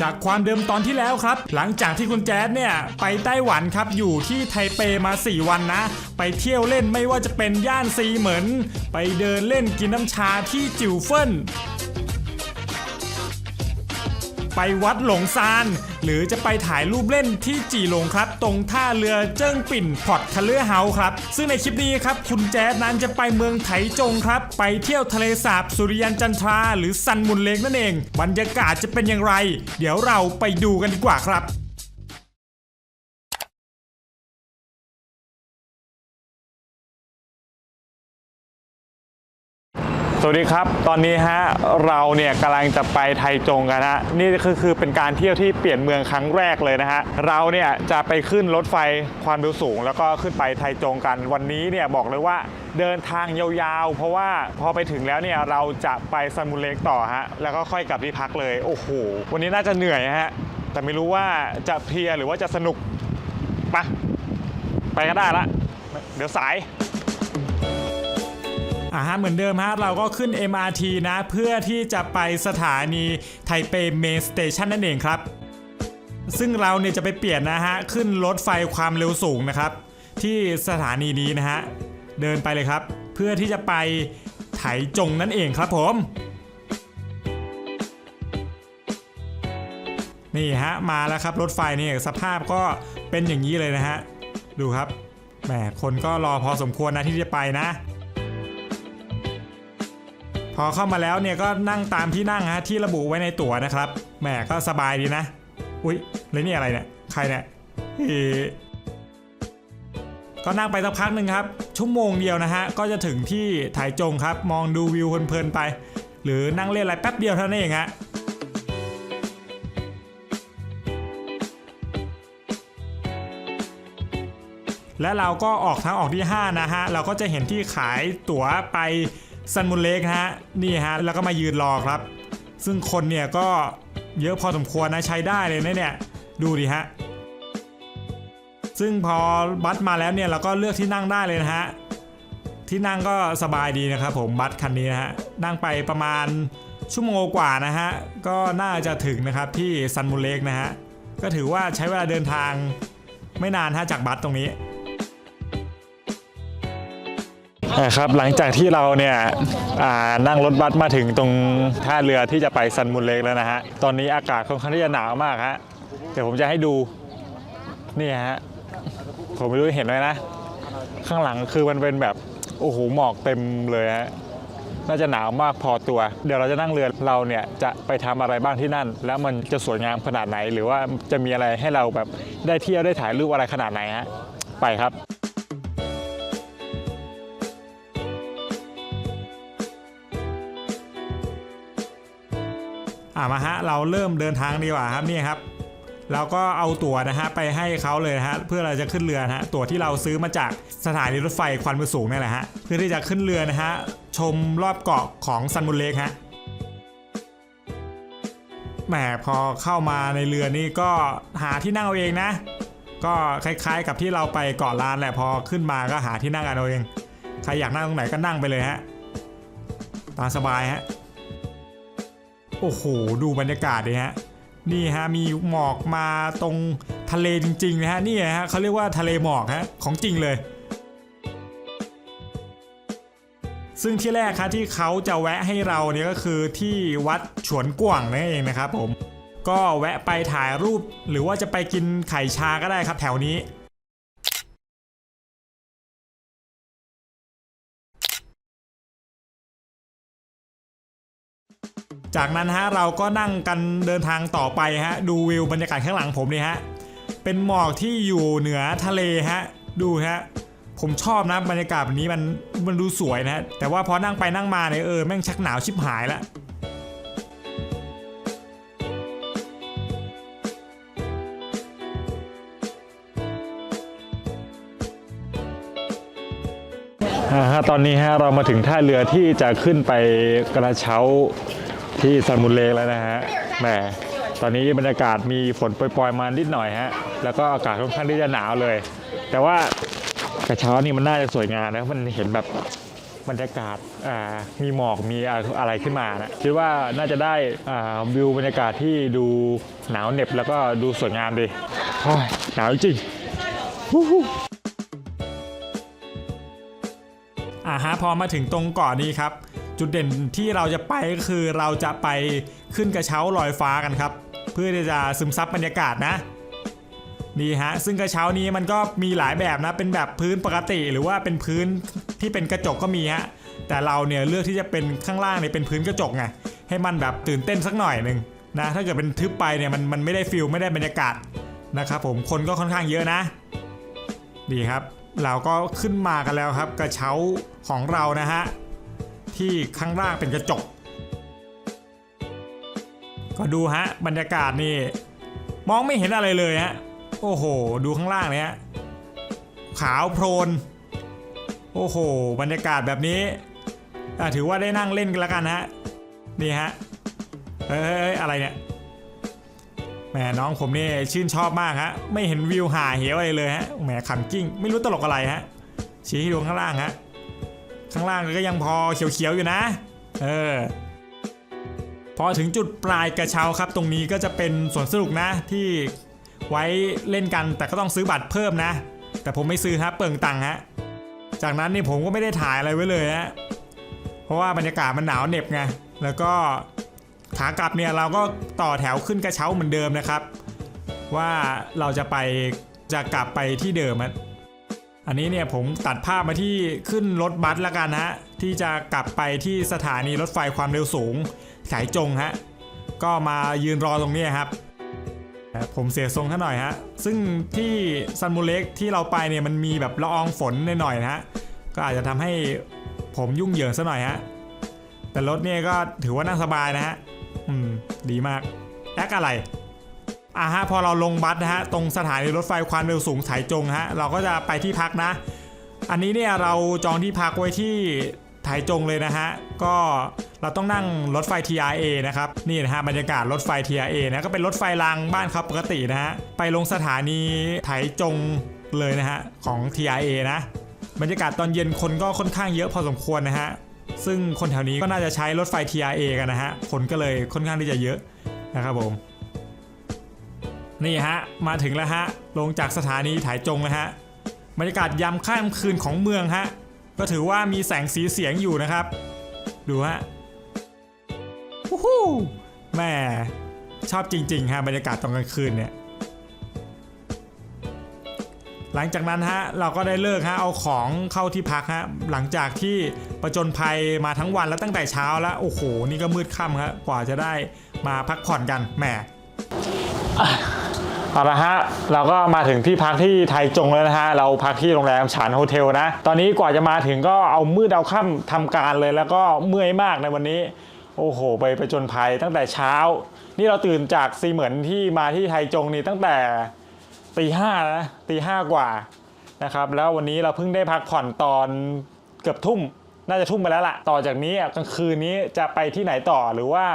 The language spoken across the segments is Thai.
จากความเดิมตอนที่แล้วครับ หลังจากที่คุณแจ๊ดเนี่ยไปไต้หวันครับอยู่ที่ไทเปมา 4 วันนะ ไปเที่ยวเล่นไม่ว่าจะเป็นย่านซีเหมินไปเดินเล่นกินน้ำชาที่จิวเฟิน ไปวัดหลงซาน หรือจะไปถ่ายรูปเล่นที่จีหลงครับ ตรงท่าเรือเจิ้งปิ่นพอร์ตคาเลเฮาครับ ซึ่งในคลิปนี้ครับคุณแจ๊ดนั้นจะไปเมืองไถจงครับ ไปเที่ยวทะเลสาบสุริยันจันทรา หรือซันมุนเลกนั่นเอง บรรยากาศจะเป็นอย่างไร เดี๋ยวเราไปดูกันดีกว่าครับ วัสดีครับ ตอนนี้ฮะเราเนี่ยกำลังจะไปไทจงกันฮะนี่คือคือเป็นการเที่ยวที่เปลี่ยนเมืองครั้งแรกเลยนะฮะเราเนี่ยจะไปขึ้นรถไฟความเร็วสูง แล้วก็ขึ้นไปไทจงกัน วันนี้เนี่ยบอกเลยว่าเดินทางยาวๆ เพราะว่าพอไปถึงแล้วเนี่ยเราจะไปซันมูเล็กต่อฮะแล้วก็ค่อยกลับที่พักเลยโอ้โหวันนี้น่าจะเหนื่อยฮะแต่ไม่รู้ว่าจะเพลียหรือว่าจะสนุกไปไปก็ได้ละเดี๋ยวสาย อ่าฮะเหมือนเดิมฮะเราก็ขึ้น MRT นะเพื่อที่จะไปสถานีไทเปเมนสเตชันนั่นเองครับ ซึ่งเราเนี่ยจะไปเปลี่ยนนะฮะขึ้นรถไฟความเร็วสูงนะครับ ที่สถานีนี้นะฮะเดินไปเลยครับ เพื่อที่จะไปไถจงนั่นเองครับผมนี่ฮะมาแล้วครับรถไฟนี่สภาพก็เป็นอย่างนี้เลยนะฮะดูครับแหมคนก็รอพอสมควรนะที่จะไปนะ พอเข้ามาแล้วเนี่ยก็นั่งตามที่นั่งฮะที่ระบุไว้ในตั๋วนะครับแหมก็สบายดีนะ อุ๊ยแล้วนี่อะไรเนี่ย ใครเนี่ยก็นั่งไปสักพักหนึ่งครับ ชั่วโมงเดียวนะฮะ ก็จะถึงที่ถ่ายจงครับ มองดูวิวเพลินๆไป หรือนั่งเล่นอะไรแป๊บเดียวเท่านั้นเองฮะและเราก็ออกทางออกที่ 5 นะฮะ เราก็จะเห็นที่ขายตั๋วไป ซันมุนเล็กฮะนี่ฮะแล้วก็มายืนรอครับ ซึ่งคนเนี่ยก็เยอะพอสมควรนะใช้ได้เลยนะเนี่ยดูดิฮะซึ่งพอบัสมาแล้วเนี่ยเราก็เลือกที่นั่งได้เลยนะฮะที่นั่งก็สบายดีนะครับผมบัสคันนี้นะฮะนั่งไปประมาณชั่วโมงกว่านะฮะก็น่าจะถึงนะครับที่ซันมุนเล็กนะฮะก็ถือว่าใช้เวลาเดินทางไม่นานฮะจากบัสตรงนี้ นะครับหลังจากที่เราเนี่ยนั่งรถบัสมาถึงตรงท่าเรือที่จะไปซันมุนเล็กแล้วนะฮะตอนนี้อากาศค่อนข้างที่จะหนาวมากฮะเดี๋ยวผมจะให้ดูนี่ฮะผมไม่รู้เห็นไหมนะ ข้างหลังคือมันเป็นแบบโอ้โหหมอกเต็มเลยฮะน่าจะหนาวมากพอตัว เดี๋ยวเราจะนั่งเรือเราเนี่ยจะไปทำอะไรบ้างที่นั่น แล้วมันจะสวยงามขนาดไหน หรือว่าจะมีอะไรให้เราแบบได้เที่ยวได้ถ่ายรูปอะไรขนาดไหนฮะไปครับ อ่ามาฮะเราเริ่มเดินทางดีกว่าครับนี่ครับเราก็เอาตั๋วนะฮะไปให้เขาเลยนะฮะเพื่อเราจะขึ้นเรือนะฮะตั๋วที่เราซื้อมาจากสถานีรถไฟควันมือสูงนี่แหละฮะเพื่อที่จะขึ้นเรือนะฮะชมรอบเกาะของซันมุนเลกฮะแหมพอเข้ามาในเรือนี่ก็หาที่นั่งเอาเองนะ ก็คล้ายๆกับที่เราไปเกาะลานแหละพอขึ้นมาก็หาที่นั่งกันเอาเอง ใครอยากนั่งตรงไหนก็นั่งไปเลยฮะตามสบายฮะ โอ้โห ดูบรรยากาศดิฮะ นี่ฮะ มีหมอกมาตรงทะเลจริงๆนะฮะ นี่ฮะเขาเรียกว่าทะเลหมอกฮะ ของจริงเลย ซึ่งที่แรกครับที่เขาจะแวะให้เราเนี่ยก็คือที่วัดฉวนกว่างนั่นเองนะครับผม ก็แวะไปถ่ายรูปหรือว่าจะไปกินไข่ชาก็ได้ครับแถวนี้ จากนั้นฮะเราก็นั่งกันเดินทางต่อไปฮะดูวิวบรรยากาศข้างหลังผมนี่ฮะเป็นหมอกที่อยู่เหนือทะเลฮะดูฮะผมชอบนะบรรยากาศแบบนี้มันมันดูสวยนะฮะแต่ว่าพอนั่งไปนั่งมาเนี่ยเออแม่งชักหนาวชิบหายละฮะตอนนี้ฮะเรามาถึงท่าเรือที่จะขึ้นไปกระเช้า ที่ซันมุนเลกแล้วนะฮะแหมตอนนี้บรรยากาศมีฝนโปรยๆมานิดหน่อยฮะ แล้วก็อากาศค่อนข้างที่จะหนาวเลย แต่ว่ากระเช้านี่มันน่าจะสวยงามนะมันเห็นแบบบรรยากาศอ่ามีหมอกมีอะไรขึ้นมานะคิดว่าน่าจะได้อ่าวิวบรรยากาศที่ดูหนาวเหน็บแล้วก็ดูสวยงามดีหนาวจริงอ่าฮะพอมาถึงตรงเกาะนี้ครับ จุดเด่นที่เราจะไปก็คือเราจะไปขึ้นกระเช้าลอยฟ้ากันครับ เพื่อที่จะซึมซับบรรยากาศนะนี่ฮะซึ่งกระเช้านี้มันก็มีหลายแบบนะเป็นแบบพื้นปกติหรือว่าเป็นพื้นที่เป็นกระจกก็มีฮะแต่เราเนี่ยเลือกที่จะเป็นข้างล่างเนี่ยเป็นพื้นกระจกไงให้มันแบบตื่นเต้นสักหน่อยหนึ่งนะถ้าเกิดเป็นทึบไปเนี่ยมันมันไม่ได้ฟิลไม่ได้บรรยากาศนะครับผมคนก็ค่อนข้างเยอะนะดีครับ เราก็ขึ้นมากันแล้วครับ กระเช้าของเรานะฮะ ที่ข้างล่างเป็นกระจก ก็ดูฮะบรรยากาศนี่ มองไม่เห็นอะไรเลยฮะโอ้โห ดูข้างล่างเนี่ยขาวโพลนโอ้โห บรรยากาศแบบนี้ถือว่าได้นั่งเล่นกันแล้วกันฮะนี่ฮะเอ้ยเอ้ยเอ้ยอะไรเนี่ยแหมน้องผมนี่ชื่นชอบมากฮะไม่เห็นวิวหาเหวอะไรเลยฮะแหมขำกิ้ง ไม่รู้ตลกอะไรฮะชี้ให้ดูข้างล่างฮะ ข้างล่างก็ยังพอเขียวๆอยู่นะ เออพอถึงจุดปลายกระเช้าครับ ตรงนี้ก็จะเป็นสวนสนุกนะที่ไว้เล่นกันแต่ก็ต้องซื้อบัตรเพิ่มนะ แต่ผมไม่ซื้อฮะเปลืองตังค์ฮะจากนั้นนี่ผมก็ไม่ได้ถ่ายอะไรไว้เลยฮะเพราะว่าบรรยากาศมันหนาวเหน็บไงแล้วก็ขากลับเนี่ยเราก็ต่อแถวขึ้นกระเช้าเหมือนเดิมนะครับ ว่าเราจะไปจะกลับไปที่เดิม อันนี้เนี่ยผมตัดภาพมาที่ขึ้นรถบัสแล้วกันฮะที่จะกลับไปที่สถานีรถไฟความเร็วสูง สายจงฮะก็มายืนรอตรงนี้ครับ ผมเสียทรงข้าหน่อยฮะซึ่งที่ซันมูเล็กที่เราไปเนี่ยมันมีแบบละอองฝนหน่อยๆนะฮะก็อาจจะทำให้ผมยุ่งเหยิงซะหน่อยฮะแต่รถเนี่ยก็ถือว่านั่งสบายนะฮะอืมดีมากแอคอะไร อะฮะพอเราลงบัสนะฮะตรงสถานีรถไฟความเร็วสูงสายจงฮะเราก็จะไปที่พักนะ อันนี้เนี่ยเราจองที่พักไว้ที่ไถจงเลยนะฮะ ก็เราต้องนั่งรถไฟ TRA นะครับ นี่นะฮะบรรยากาศรถไฟ TRA นะ ก็เป็นรถไฟรางบ้านครับปกตินะฮะ ไปลงสถานีไถจงเลยนะฮะ ของ TRA นะ บรรยากาศตอนเย็นคนก็ค่อนข้างเยอะพอสมควรนะฮะ ซึ่งคนแถวนี้ก็น่าจะใช้รถไฟ TRA กันนะฮะ คนก็เลยค่อนข้างที่จะเยอะนะครับผม นี่ฮะ มาถึงแล้วฮะ ลงจากสถานีถ่ายจงนะฮะ บรรยากาศยามค่ำคืนของเมืองฮะ ก็ถือว่ามีแสงสีเสียงอยู่นะครับ ดูฮะวู้ฮู้แม่ชอบจริงๆฮะบรรยากาศตอนกลางคืนเนี่ย หลังจากนั้นฮะเราก็ได้เลิกฮะเอาของเข้าที่พักฮะหลังจากที่ประจนภัยมาทั้งวันแล้วตั้งแต่เช้าแล้วโอ้โหนี่ก็มืดค่ำครับกว่าจะได้มาพักผ่อนกันแหม เอาละฮะ เราก็มาถึงที่พักที่ไทยจงแล้วนะฮะ เราพักที่โรงแรมฉานโฮเทลนะ ตอนนี้กว่าจะมาถึงก็เอามืดเอาค่ำทำการเลยแล้วก็เมื่อยมากในวันนี้ โอ้โห ไปไปจนภัยตั้งแต่เช้า นี่เราตื่นจากซีเหมือนที่มาที่ไทยจงนี่ตั้งแต่ตีห้านะตีห้ากว่านะครับ แล้ววันนี้เราเพิ่งได้พักผ่อนตอนเกือบทุ่ม น่าจะทุ่มไปแล้วล่ะ ต่อจากนี้กลางคืนนี้จะไปที่ไหนต่อหรือว่า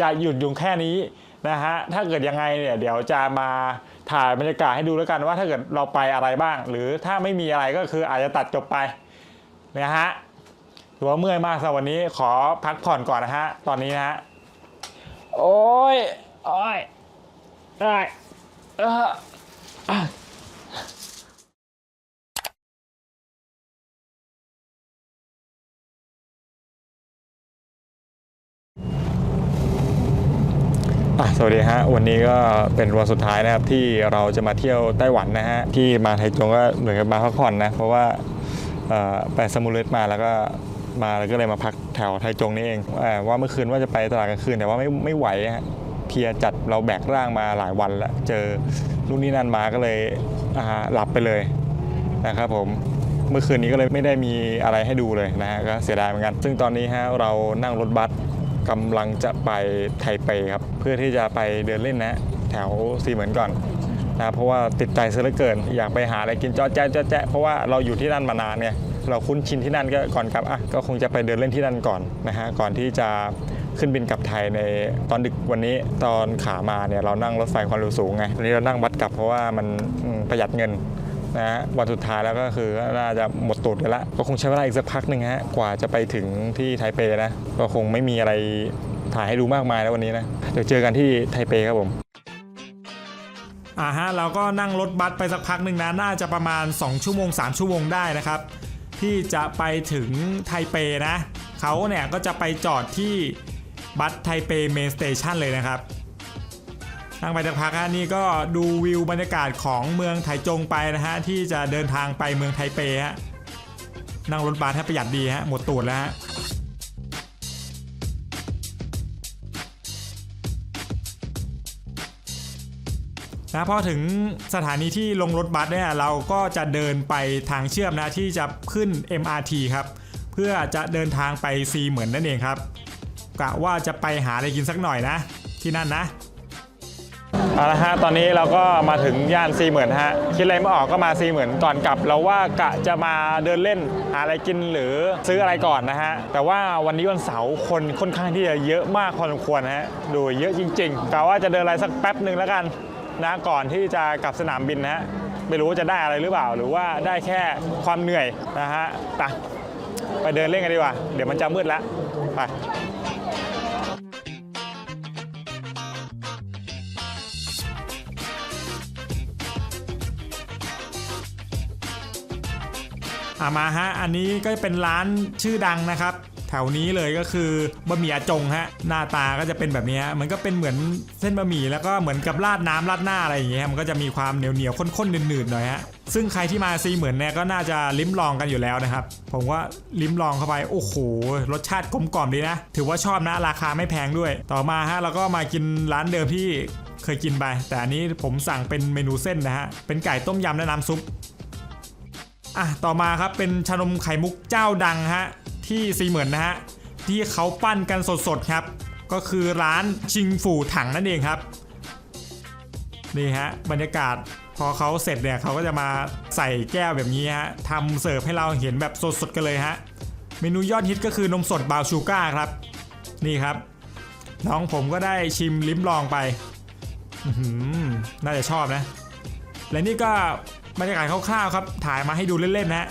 จะหยุดอยู่แค่นี้ นะฮะถ้าเกิดยังไงเนี่ยเดี๋ยวจะมาถ่ายบรรยากาศให้ดูแล้วกันว่าถ้าเกิดเราไปอะไรบ้าง หรือถ้าไม่มีอะไรก็คืออาจจะตัดจบไปนะฮะถือว่าเมื่อยมากสำหรับวันนี้ขอพักผ่อนก่อนนะฮะตอนนี้นะฮะโอ้ยโอ้ยได้เออ สวัสดีฮะวันนี้ก็เป็นวันสุดท้ายนะครับที่เราจะมาเที่ยวไต้หวันนะฮะที่มาไทจงก็เหมือนกับมาพักผ่อนนะเพราะว่าไปสมุทรเลสมาแล้วก็มาแล้วก็เลยมาพักแถวไทจงนี่เองเอ่อว่าเมื่อคืนว่าจะไปตลาดกลางคืนแต่ว่าไม่ไม่ไหวฮะเพียจัดเราแบกร่างมาหลายวันแล้วเจอลูกนี้นั่นมาก็เลยอ่าหลับไปเลยนะครับผมเมื่อคืนนี้ก็เลยไม่ได้มีอะไรให้ดูเลยนะฮะก็เสียดายเหมือนกัน ซึ่งตอนนี้ฮะเรานั่งรถบัส กำลังจะไปไทเปครับ เพื่อที่จะไปเดินเล่นนะ แถวซีเหมือนก่อนนะเพราะว่าติดใจซะเหลือเกิน อยากไปหาอะไรกินจ้อแจ๊ะจ้อแจ๊ะเพราะว่าเราอยู่ที่นั่นมานานเนี่ยเราคุ้นชินที่นั่นก็ก่อนกลับอะก็คงจะไปเดินเล่นที่นั่นก่อนนะฮะก่อนที่จะขึ้นบินกลับไทยในตอนดึกวันนี้ตอนขามาเนี่ยเรานั่งรถไฟความเร็วสูงไงวันนี้เรานั่งบัสกลับเพราะว่ามันประหยัดเงิน นะฮะวันสุดท้ายแล้วก็คือน่าจะหมดตูดกันละก็คงใช้เวลาอีกสักพักหนึ่งฮะกว่าจะไปถึงที่ไทเปนะ ก็คงไม่มีอะไรถ่ายให้ดูมากมายแล้ววันนี้นะเดี๋ยวเจอกันที่ไทเปครับผมอ่าฮะเราก็นั่งรถบัสไปสักพักหนึ่งนะน่าจะประมาณ 2 ชั่วโมง 3 ชั่วโมงได้นะครับ ที่จะไปถึงไทเปนะเขาเนี่ยก็จะไปจอดที่บัสไทเปเมนสเตชันเลยนะครับ นั่งไปสักพักฮะนี่ก็ดูวิวบรรยากาศของเมืองไถจงไปนะฮะที่จะเดินทางไปเมืองไทเปฮะนั่งรถบัสให้ประหยัดดีฮะหมดตูดแล้วฮะนะพอถึงสถานีที่ลงรถบัสเนี่ยเราก็จะเดินไปทางเชื่อมนะที่จะขึ้น MRT ครับ เพื่อจะเดินทางไปซีเหมือนนั่นเองครับกะว่าจะไปหาอะไรกินสักหน่อยนะ ที่นั่นนะ เอาละฮะตอนนี้เราก็มาถึงย่านซีเหมือนฮะคิดอะไรไม่ออกก็มาซีเหมือนก่อนกลับเราว่ากะจะมาเดินเล่นหาอะไรกินหรือซื้ออะไรก่อนนะฮะแต่ว่าวันนี้วันเสาร์คนค่อนข้างที่จะเยอะมากพอสมควรฮะดูเยอะจริงๆกะว่าจะเดินอะไรสักแป๊บหนึ่งแล้วกันนะก่อนที่จะกลับสนามบินนะฮะไม่รู้จะได้อะไรหรือเปล่า หรือว่าได้แค่ความเหนื่อยนะฮะไปไปเดินเล่นกันดีกว่า เดี๋ยวมันจะมืดแล้วไป อามาฮะอันนี้ก็เป็นร้านชื่อดังนะครับ แถวนี้เลยก็คือบะหมี่อาจงฮะหน้าตาก็จะเป็นแบบนี้มันก็เป็นเหมือนเส้นบะหมี่แล้วก็เหมือนกับราดน้ำราดหน้าอะไรอย่างเงี้ยมันก็จะมีความเหนียวเหนียวข้นๆหนืดๆหน่อยฮะซึ่งใครที่มาซีเหมือนเนี่ยก็น่าจะลิ้มลองกันอยู่แล้วนะครับ ผมว่าลิ้มลองเข้าไปโอ้โหรสชาติกลมกล่อมดีนะ ถือว่าชอบนะราคาไม่แพงด้วย ต่อมาฮะเราก็มากินร้านเดิมที่เคยกินไป แต่อันนี้ผมสั่งเป็นเมนูเส้นนะฮะเป็นไก่ต้มยำและน้ำซุป อะต่อมาครับเป็นชานมไข่มุกเจ้าดังฮะที่ซีเหมือนนะฮะที่เขาปั้นกันสดๆครับ ก็คือร้านชิงฝูถังนั่นเองครับนี่ฮะบรรยากาศพอเขาเสร็จเนี่ยเขาก็จะมาใส่แก้วแบบนี้ฮะทำเสิร์ฟให้เราเห็นแบบสดๆกันเลยฮะเมนูยอดฮิตก็คือนมสดบาวชูการ์ครับนี่ครับ น้องผมก็ได้ชิมลิ้มลองไปน่าจะชอบนะ และนี่ก็ บรรยากาศคร่าวๆครับถ่ายมาให้ดูเล่นๆนะฮะ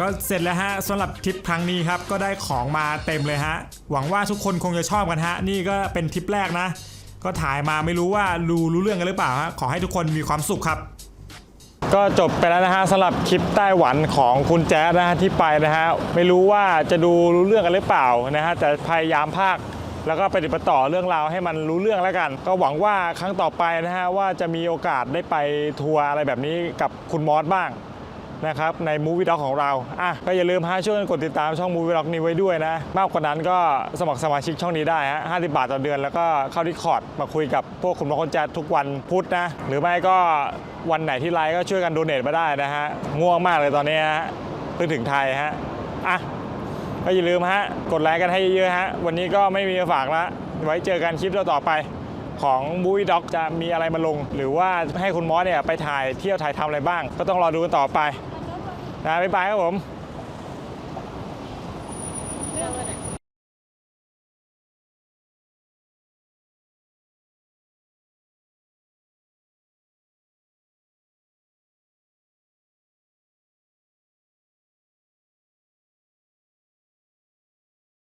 ก็เสร็จแล้วฮะสำหรับทริปครั้งนี้ครับ ก็ได้ของมาเต็มเลยฮะ หวังว่าทุกคนคงจะชอบกันฮะ นี่ก็เป็นทริปแรกนะ ก็ถ่ายมาไม่รู้ว่ารู้รู้เรื่องกันหรือเปล่าฮะ ขอให้ทุกคนมีความสุขครับ ก็จบไปแล้วนะฮะสำหรับคลิปไต้หวันของคุณแจ๊ดนะฮะที่ไปนะฮะ ไม่รู้ว่าจะดูรู้เรื่องกันหรือเปล่านะฮะแต่พยายามภาค แล้วก็ไปฏิบัติต่อเรื่องราวให้มันรู้เรื่องแล้วกัน ก็หวังว่าครั้งต่อไปนะฮะว่าจะมีโอกาสได้ไปทัวร์อะไรแบบนี้กับคุณมอสบ้างนะครับในมูวี่ด็อกของเรา อะก็อย่าลืมฮะช่วยกดติดตามช่องมูวี่ด็อกนี้ไว้ด้วยนะ มากกว่านั้นก็สมัครสมาชิกช่องนี้ได้ฮะ50บาทต่อเดือนแล้วก็เข้าดิคอร์ดมาคุยกับพวกคุณมอคนแจ๊ดทุกวันพุธนะ หรือไม่ก็วันไหนที่ไลฟ์ก็ช่วยกันโดเนทมาได้นะฮะ ง่วงมากเลยตอนนี้ฮะเพิ่งถึงไทยฮะ อะ ก็อย่าลืมฮะ กดไลค์กันให้เยอะฮะ วันนี้ก็ไม่มีฝากละไว้เจอกันคลิปต่อไป ของบุ้ยด็อกจะมีอะไรมาลง หรือว่าให้คุณมอสเนี่ยไปถ่ายเที่ยวถ่ายทำอะไรบ้าง ก็ต้องรอดูกันต่อไปนะบ๊ายบายครับผม